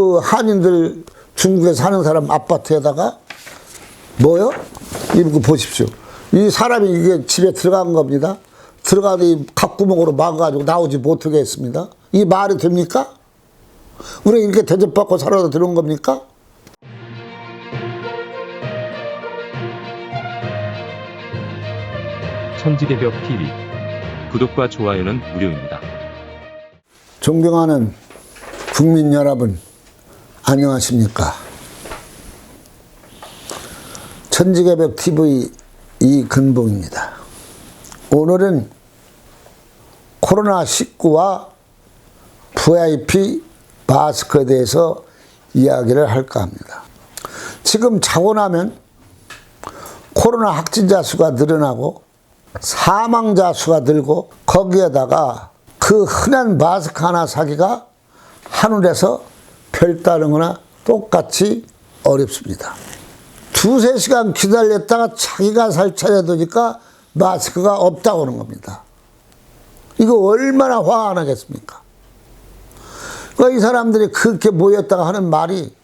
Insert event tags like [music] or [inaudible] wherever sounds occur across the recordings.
그 한인들 중국에 사는 사람 아파트에다가 뭐요? 이거 보십시오. 이 사람이 이게 집에 들어간 겁니다. 들어가도 이 갑구멍으로 막아가지고 나오지 못하게 했습니다. 이 말이 됩니까? 우리 이렇게 대접받고 살아도 들어온 겁니까? 천지개벽 TV 구독과 좋아요는 무료입니다. 존경하는 국민 여러분, 안녕하십니까? 천지개벽 TV 이근봉입니다. 오늘은 코로나19와 VIP 마스크에 대해서 이야기를 할까 합니다. 지금 자고 나면 코로나 확진자 수가 늘어나고 사망자 수가 늘고 거기에다가 그 흔한 마스크 하나 사기가 하늘에서 별 따는 거나 똑같이 어렵습니다. 두세 시간 기다렸다가 자기가 살 차려두니까 마스크가 없다고 하는 겁니다. 이거 얼마나 화 안 하겠습니까? 그러니까 이 사람들이 그렇게 모였다가 하는 말이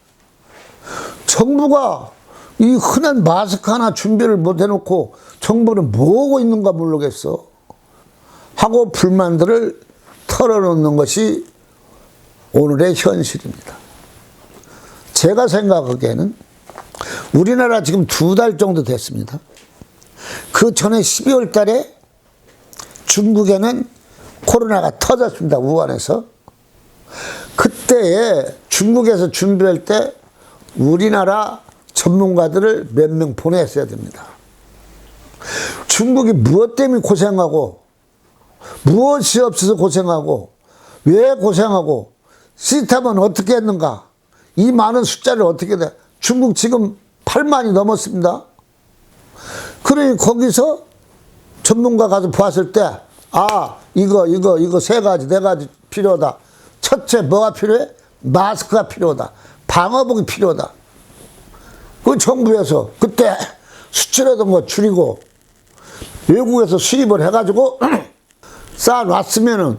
정부가 이 흔한 마스크 하나 준비를 못 해놓고 정부는 뭐하고 있는가 모르겠어. 하고 불만들을 털어놓는 것이 오늘의 현실입니다. 제가 생각하기에는 우리나라 지금 두 달 정도 됐습니다. 그 전에 12월 달에 중국에는 코로나가 터졌습니다. 우한에서. 그때에 중국에서 준비할 때 우리나라 전문가들을 몇 명 보냈어야 됩니다. 중국이 무엇 때문에 고생하고 무엇이 없어서 고생하고 왜 고생하고 시스템은 어떻게 했는가 이 많은 숫자를 어떻게 돼 중국 지금 8만이 넘었습니다. 그러니 거기서 전문가 가서 보았을 때, 아, 이거, 이거, 이거 세 가지, 네 가지 필요하다. 첫째, 뭐가 필요해? 마스크가 필요하다. 방어복이 필요하다. 그 정부에서 그때 수출하던 거 줄이고 외국에서 수입을 해가지고 [clears throat] 쌓아놨으면은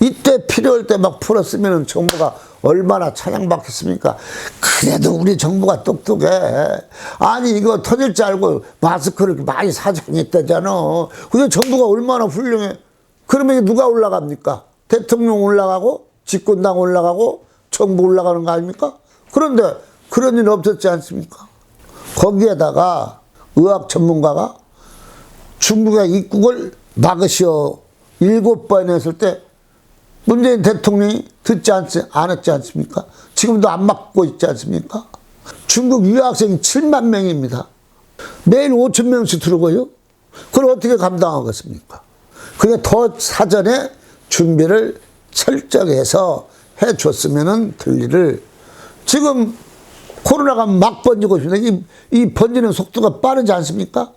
이때 필요할 때 막 풀었으면은 정부가 얼마나 찬양받겠습니까? 그래도 우리 정부가 똑똑해. 아니, 이거 터질 줄 알고 마스크를 많이 사정했다잖아. 근데 정부가 얼마나 훌륭해. 그러면 누가 올라갑니까? 대통령 올라가고, 집권당 올라가고, 정부 올라가는 거 아닙니까? 그런데 그런 일 없었지 않습니까? 거기에다가 의학 전문가가 중국의 입국을 막으시오. 일곱 번 했을 때 문재인 대통령이 듣지 않지, 않았지 않습니까? 지금도 안 막고 있지 않습니까? 중국 유학생이 7만 명입니다. 매일 5천 명씩 들어오고요. 그걸 어떻게 감당하겠습니까? 그게 더 사전에 준비를 철저히 해서 해줬으면 될 일을 지금 코로나가 막 번지고 있습니다. 이, 이 번지는 속도가 빠르지 않습니까?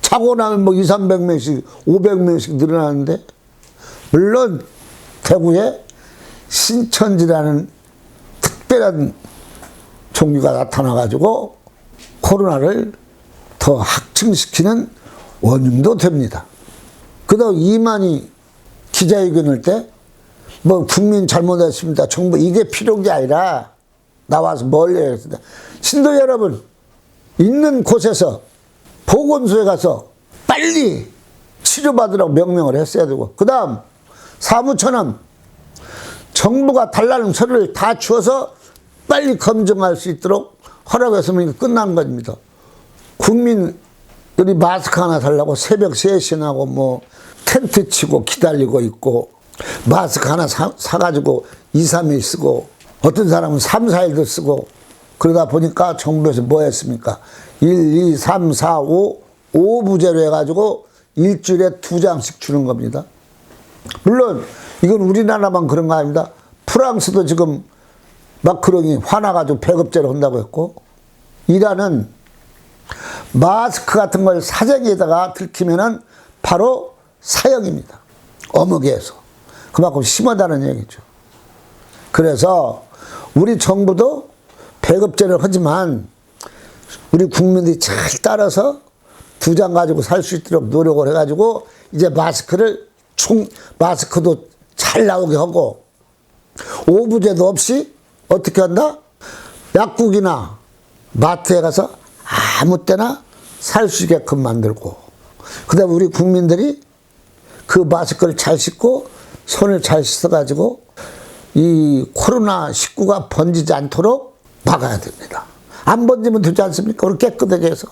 자고 나면 뭐 2, 300명씩, 500명씩 늘어나는데 물론 대구에 신천지라는 특별한 종류가 나타나가지고 코로나를 더 확증시키는 원인도 됩니다. 그다음 이만희 기자회견할 때뭐 국민 잘못했습니다. 정부 이게 필요한 게 아니라 나와서 뭘 얘기했습니다. 신도 여러분 있는 곳에서 보건소에 가서 빨리 치료받으라고 명령을 했어야 되고 그 다음 사무처는 정부가 달라는 서류를 다 주어서 빨리 검증할 수 있도록 허락했으면 끝난 겁니다. 국민들이 마스크 하나 달라고 새벽 3시 나고 뭐 텐트 치고 기다리고 있고 마스크 하나 사, 사가지고 2, 3일 쓰고 어떤 사람은 3, 4일도 쓰고 그러다 보니까 정부에서 뭐 했습니까? 1, 2, 3, 4, 5, 5부제로 해가지고 일주일에 두 장씩 주는 겁니다. 물론 이건 우리나라만 그런 거 아닙니다. 프랑스도 지금 마크롱이 화나가지고 배급제로 한다고 했고 이란은 마스크 같은 걸 사정에다가 들키면은 바로 사형입니다. 어묵에서. 그만큼 심하다는 얘기죠. 그래서 우리 정부도 배급제를 하지만 우리 국민들이 잘 따라서 두 장 가지고 살 수 있도록 노력을 해가지고 이제 마스크를 총 마스크도 잘 나오게 하고 오부제도 없이 어떻게 한다? 약국이나 마트에 가서 아무 때나 살 수 있게끔 만들고 그 다음에 우리 국민들이 그 마스크를 잘 씻고 손을 잘 씻어가지고 이 코로나 19가 번지지 않도록 막아야 됩니다. 안 번지면 되지 않습니까? 우리 깨끗하게 해서.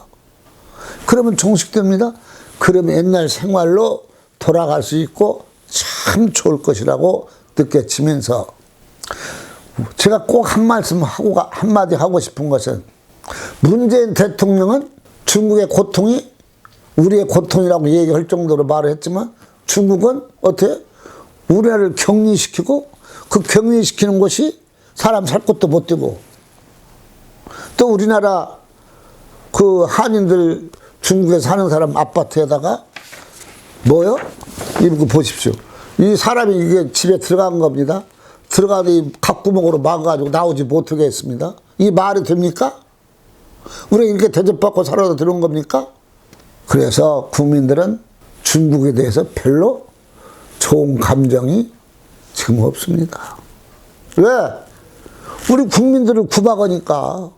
그러면 종식됩니다. 그러면 옛날 생활로 돌아갈 수 있고 참 좋을 것이라고 느껴지면서 제가 꼭 한 말씀 하고 가- 한마디 하고 싶은 것은 문재인 대통령은 중국의 고통이 우리의 고통이라고 얘기할 정도로 말을 했지만 중국은 어떻게 우리나라를 격리시키고 그 격리시키는 것이 사람 살 곳도 못 되고 또 우리나라 그 한인들 중국에 사는 사람 아파트에다가 뭐요? 이거 보십시오. 이 사람이 이게 집에 들어간 겁니다. 들어가도 이 갑구멍으로 막아가지고 나오지 못하게 했습니다. 이 말이 됩니까? 우리 이렇게 대접받고 살아도 들어온 겁니까? 그래서 국민들은 중국에 대해서 별로 좋은 감정이 지금 없습니다. 왜? 우리 국민들을 구박하니까.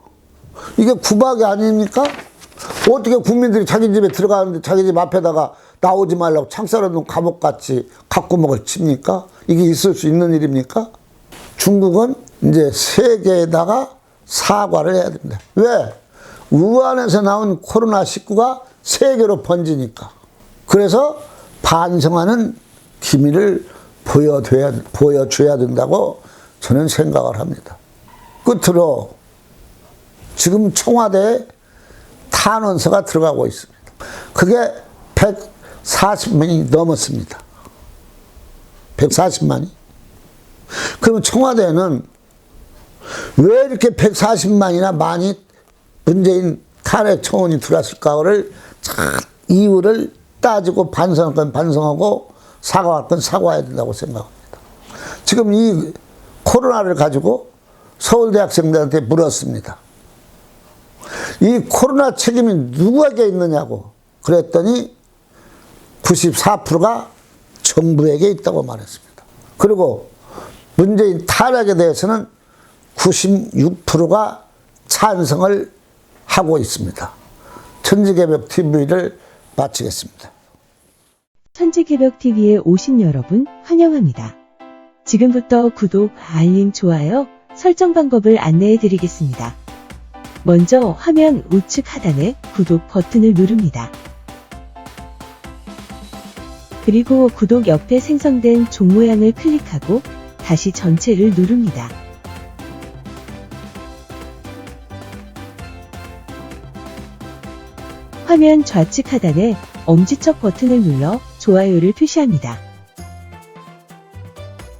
이게 구박이 아닙니까? 어떻게 국민들이 자기 집에 들어가는데 자기 집 앞에다가 나오지 말라고 창살아놓은 감옥같이 각구먹을 칩니까? 이게 있을 수 있는 일입니까? 중국은 이제 세계에다가 사과를 해야 됩니다. 왜? 우한에서 나온 코로나19가 세계로 번지니까. 그래서 반성하는 기미를 보여줘야, 보여줘야 된다고 저는 생각을 합니다. 끝으로 지금 청와대에 탄원서가 들어가고 있습니다. 그게 140만이 넘었습니다. 140만이. 그러면 청와대는 왜 이렇게 140만이나 많이 문재인 탄핵 청원이 들어왔을까를 잘 이유를 따지고 반성할 건 반성하고 사과할 건 사과해야 된다고 생각합니다. 지금 이 코로나를 가지고 서울대학생들한테 물었습니다. 이 코로나 책임이 누구에게 있느냐고 그랬더니 94%가 정부에게 있다고 말했습니다. 그리고 문재인 탄핵에 대해서는 96%가 찬성을 하고 있습니다. 천지개벽 TV를 마치겠습니다. 천지개벽TV에 오신 여러분 환영합니다. 지금부터 구독, 알림, 좋아요, 설정 방법을 안내해 드리겠습니다. 먼저 화면 우측 하단에 구독 버튼을 누릅니다. 그리고 구독 옆에 생성된 종 모양을 클릭하고 다시 전체를 누릅니다. 화면 좌측 하단에 엄지척 버튼을 눌러 좋아요를 표시합니다.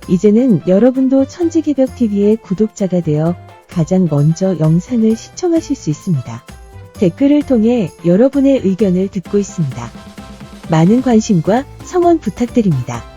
이제는 여러분도 천지개벽TV의 구독자가 되어 가장 먼저 영상을 시청하실 수 있습니다. 댓글을 통해 여러분의 의견을 듣고 있습니다. 많은 관심과 성원 부탁드립니다.